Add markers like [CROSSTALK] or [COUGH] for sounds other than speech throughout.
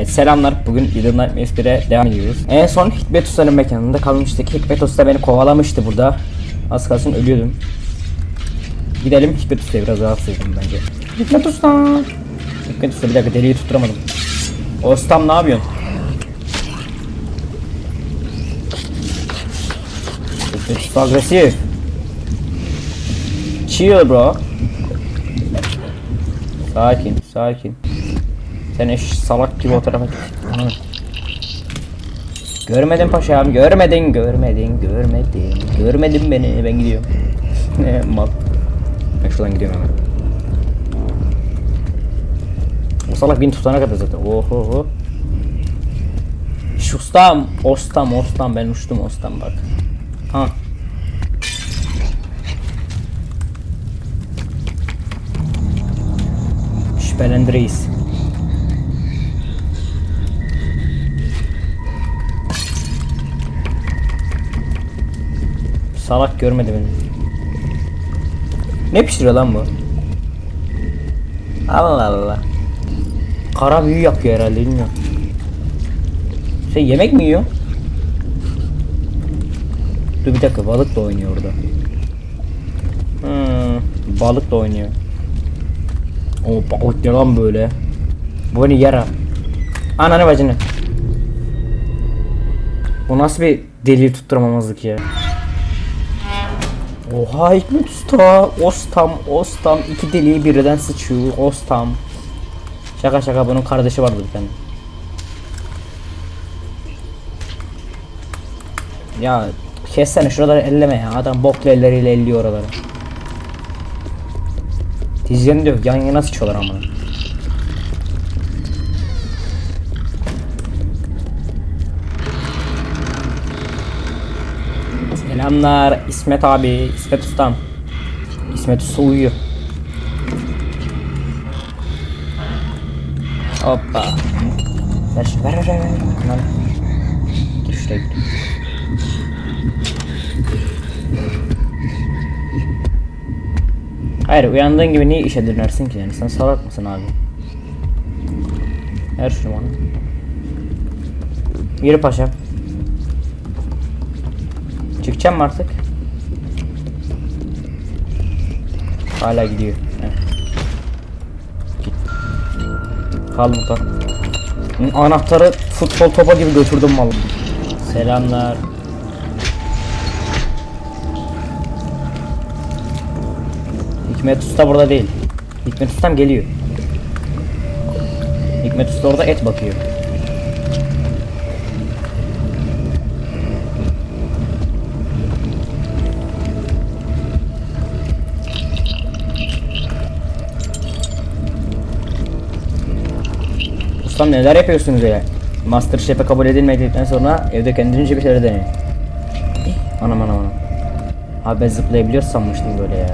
Evet, selamlar. Bugün Little Nightmares 1'e devam ediyoruz. En son Hikmet Usta'nın mekanında kalmıştık. Hikmet Usta beni kovalamıştı burada. Az kalsın ölüyordum. Gidelim Hikmet Usta'ya biraz rahatsız edelim bence. Hikmet Usta. Hikmet Usta bir dakika deliği tutturamadım. Ostam ne yapıyorsun? Hikmet Usta agresif. Chill bro. Sakin, sakin. Sen eş salak gibi o tarafa. Görmedin paşam, görmedin, görmedin, görmedin. Görmedin beni, ben gidiyorum. [LAUGHS] Mal. Ben şuradan gidiyorum hemen. O salak beni tutana kadar zaten. Oho. Şu ustam, ostam, ostam ben uçtum ostam bak. Ha. Şüphelendireyiz. Salak görmedi beni. Ne pişiriyor lan bu? Allah Allah. Kara büyü yapıyor herhalde bilmiyorum. Şey yemek mi yiyor? Dur bir dakika balık da oynuyor orada. Hmm, balık da oynuyor. O balık ne lan böyle? Bu ne yara? Ananı bacını. Bu nasıl bir deli tutturamamazlık ya? Oha Hikmet Usta. Ostam, Ostam. iki deliği birden sıçıyor. Ostam. Şaka şaka bunun kardeşi vardı bir tane. Ya kessene şuraları elleme ya. Adam boklu elleriyle elliyor oraları. Dizlerini diyor yan yana sıçıyorlar ama. Selamlar İsmet abi, İsmet ustam. İsmet usta uyuyor. Hoppa. Ver şunu, ver ver ver. Lan. Gir şuraya gir. Hayır uyandığın gibi niye işe dönersin ki yani sen salak mısın abi? Ver şunu bana. Yürü paşam. Mı artık? Hala gidiyor. Heh. Git. Kal burada. Anahtarı futbol topa gibi götürdüm mal. Selamlar. Hikmet Usta burada değil. Hikmet Ustam geliyor. Hikmet Usta orada et bakıyor. Ustam neler yapıyorsunuz ya? Masterchef'e kabul edilmedikten sonra evde kendince bir şeyler deneyin. Anam anam anam. Abi ben zıplayabiliyor sanmıştım böyle ya.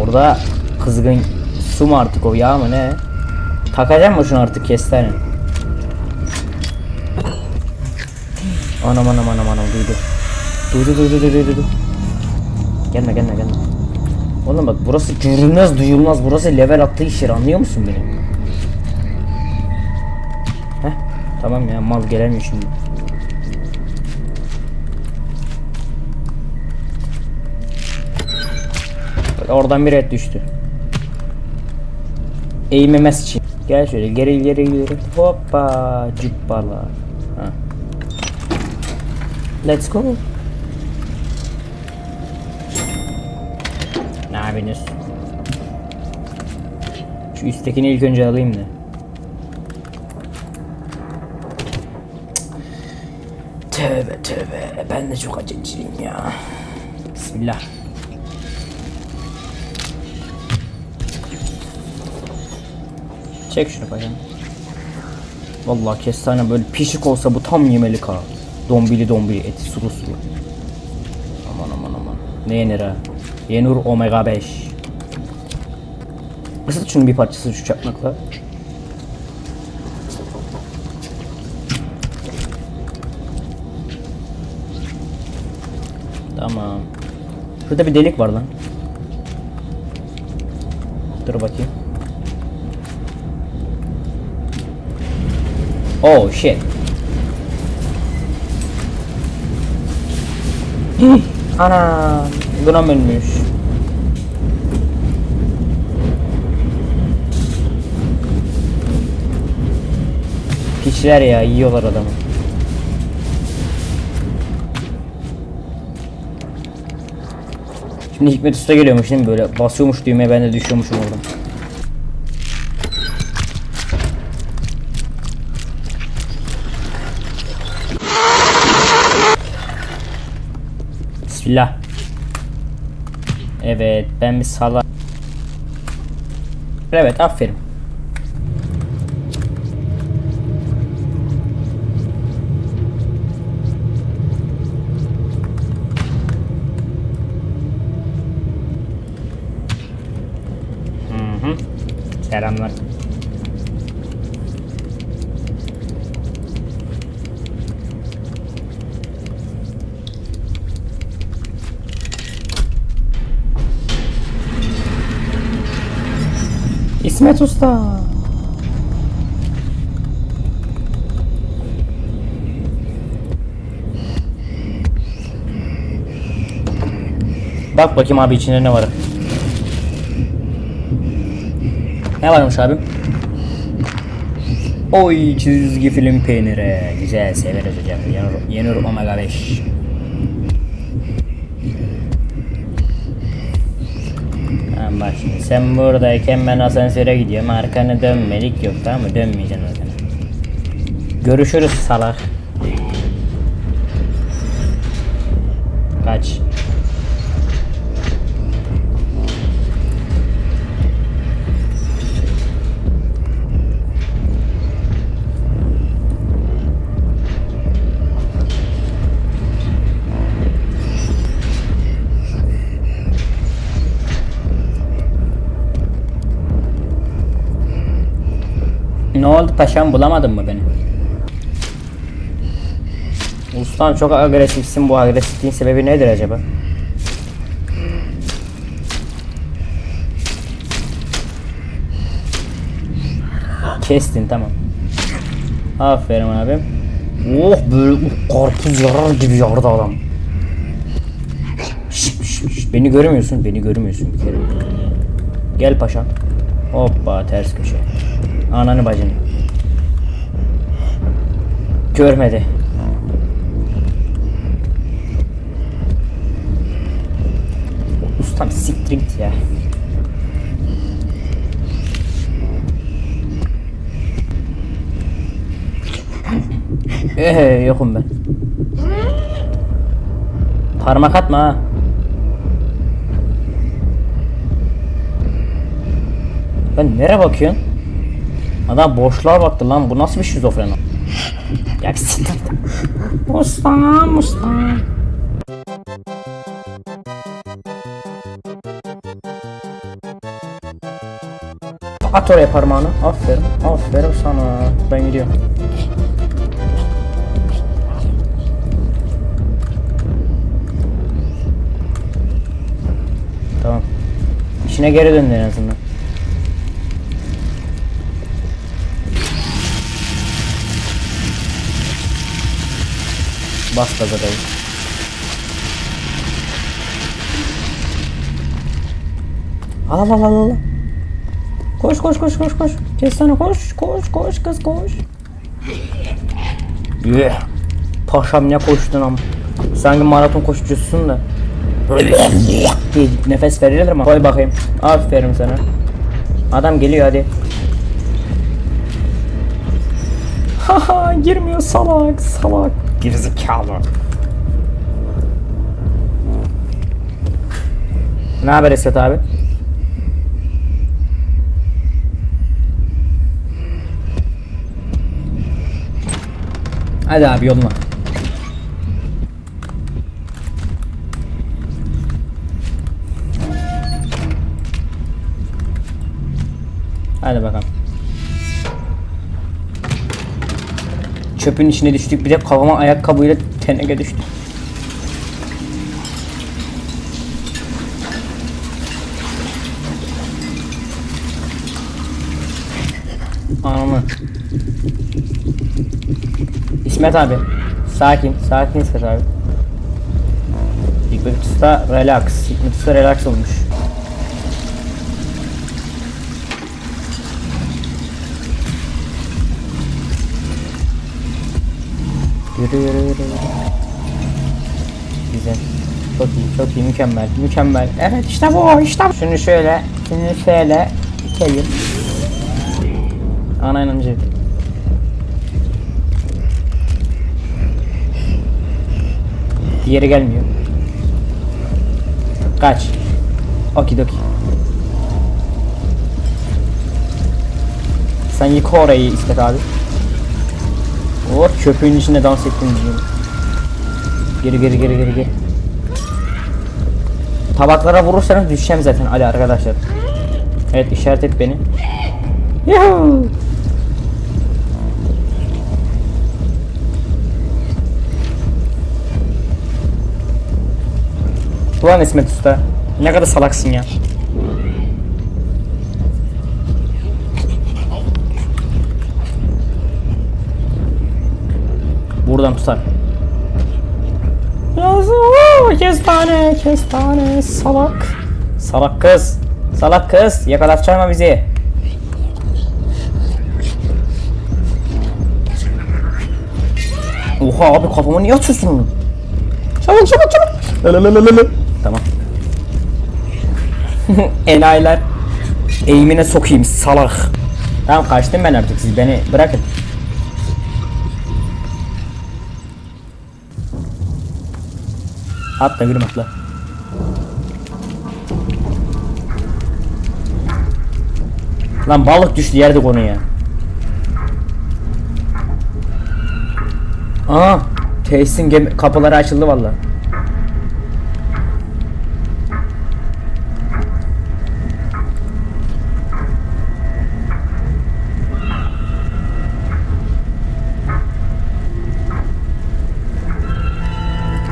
Orada kızgın su mu artık o yağ mı ne? Takacağım mı şunu artık kestane? Anam anam anam anam duydu. Duydu duydu duydu duydu. Gelme gelme gelme. Oğlum bak burası görünmez duyulmaz burası level attığı iş yeri anlıyor musun beni? Tamam ya mal gelemiyor şimdi. Oradan bir et düştü. Eğmemez için. Gel şöyle geri geri geri. Hoppa cübbala. Ha. Let's go. Ne yapıyorsunuz? Şu üsttekini ilk önce alayım da. Tövbe tövbe. Ben de çok aceleciyim ya. Bismillah. Çek şunu paşam. Vallahi kestane böyle pişik olsa bu tam yemelik ha. Dombili dombili eti sulu sulu. Aman aman aman. Ne yenir ha? Yenur omega 5. Isıt şunun bir parçası şu çakmakla. Şurada bir delik var lan. Dur bakayım. Oh shit. [GASPS] Ana, buna ölmüş. Piçler ya yiyorlar adamı. Şimdi Hikmet Usta geliyormuş değil mi böyle basıyormuş düğmeye ben de düşüyormuşum oradan. Bismillah. Evet ben bir sala. Evet aferin. Selamlar. İsmet Usta. Bak bakayım abi içinde ne var. Ne varmış abim? Oy çizgi film peyniri. Güzel severiz hocam. Yenur, yenur omega 5. Tamam bak şimdi sen buradayken ben asansöre gidiyorum. Arkanı dönmelik yok tamam mı? Dönmeyeceksin arkana. Görüşürüz salak. Kaç. Ne oldu paşam bulamadın mı beni? Ustam çok agresifsin bu agresifliğin sebebi nedir acaba? Kestin tamam. Aferin abim. Oh böyle uh, karpuz yarar gibi yardı adam. Şş, şş, şş, Beni görmüyorsun, beni görmüyorsun bir kere. Gel paşam. Hoppa ters köşe. Ananı bacını. Görmedi. Ustam siktir git ya. Ehe yokum ben. Parmak atma ha. Ben nereye bakıyorsun? Adam boşluğa baktı lan bu nasıl bir şizofren? ya bir siktir. Ustam ustam. At oraya parmağını. Aferin. Aferin sana. Ben gidiyorum. Tamam. İşine geri döndü en azından. Bas gaza dayı. Al al al al. Koş koş koş koş koş. Kestane koş koş koş kız koş. Yeah. Paşam ne koştun am. Sanki maraton koşucusun da. nefes verilir mi? Koy bakayım. Aferin sana. Adam geliyor hadi. [LAUGHS] Haha girmiyor salak salak. Gerizekalı. Ne haber Esat abi? Hadi abi yoluna. Çöpün içine düştük bir de kafama ayakkabıyla teneke düştük. Anamı. İsmet abi. Sakin. Sakin İsmet abi. Hikmet Usta relax. Hikmet Usta relax olmuş. Yürü yürü yürü. Güzel. Çok iyi, çok iyi, mükemmel, mükemmel. Evet işte bu, işte bu. Şunu şöyle, şunu şöyle itelim. Ana inanıcı. Diğeri gelmiyor. Kaç. Okidoki. Sen yıka orayı İsmet abi. O köpüğün içinde dans ettin diyorum. Geri geri geri geri geri. Tabaklara vurursanız düşeceğim zaten hadi arkadaşlar. Evet işaret et beni. Yuhuu. Ulan İsmet Usta. Ne kadar salaksın ya. Buradan tutar. Kestane kestane salak. Salak kız. Salak kız yakalatacağım bizi. Oha abi kafama niye atıyorsun onu? Çabuk çabuk çabuk. Lalalala. Tamam. [LAUGHS] Enayiler. Eğimine sokayım salak. Tamam kaçtım ben artık siz beni bırakın. Atla gülüm atla. Lan balık düştü yerde konuya. Aa, tesisin kapıları açıldı valla.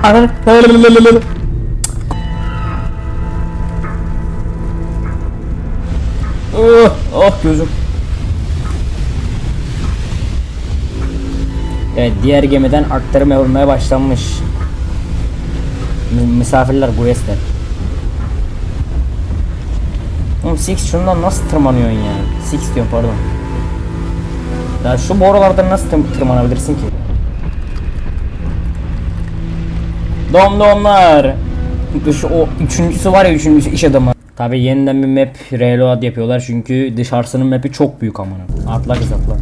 Ananı. Oh, oh gözüm. Evet diğer gemiden aktarım yapılmaya başlanmış. Mi- misafirler Guest'ler. Oğlum Six şundan nasıl tırmanıyorsun ya? Six diyorum pardon. Ya şu borulardan nasıl tır- tırmanabilirsin ki? Dom domlar. Şu o üçüncüsü var ya üçüncüsü iş adamı. Tabi yeniden bir map reload yapıyorlar çünkü dışarısının mapi çok büyük amına. Atla kız atla.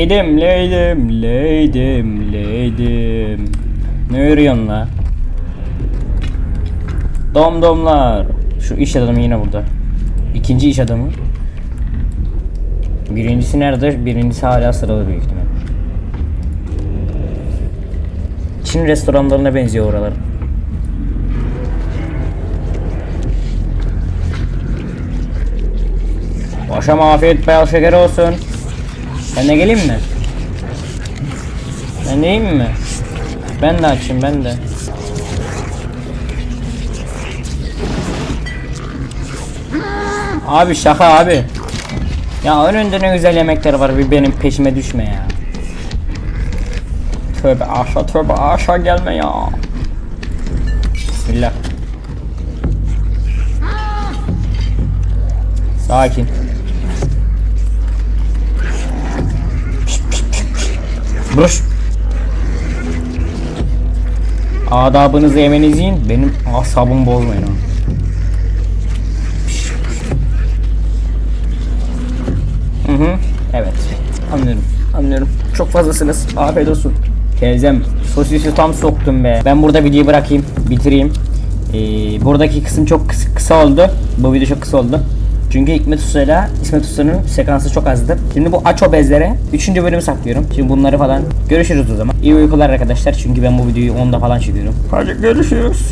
Leydim, leydim, leydim, leydim. Ne örüyorsun la? Domdomlar. Şu iş adamı yine burada. İkinci iş adamı. Birincisi nerede? Birincisi hala sırada büyük ihtimal. Çin restoranlarına benziyor oralar. Paşam afiyet beyaz şeker olsun. Ben de geleyim mi? Ben yiyeyim mi? Ben de açayım ben de. Abi şaka abi. Ya önünde ne güzel yemekler var bir benim peşime düşme ya. Tövbe aşağı tövbe aşağı gelme ya. Bismillah. Sakin. Bruş. Adabınızı yemenizi yiyin. Benim asabımı bozmayın ha. Hı hı. Evet. Anlıyorum. Anlıyorum. Çok fazlasınız. Afiyet olsun. Teyzem sosisi tam soktum be. Ben burada videoyu bırakayım. Bitireyim. Ee, buradaki kısım çok kısa, kısa oldu. Bu video çok kısa oldu. Çünkü Hikmet Usta'yla İsmet Usta'nın sekansı çok azdı. Şimdi bu aç obezlere 3. bölümü saklıyorum. Şimdi bunları falan görüşürüz o zaman. İyi uykular arkadaşlar çünkü ben bu videoyu 10'da falan çekiyorum. Hadi görüşürüz.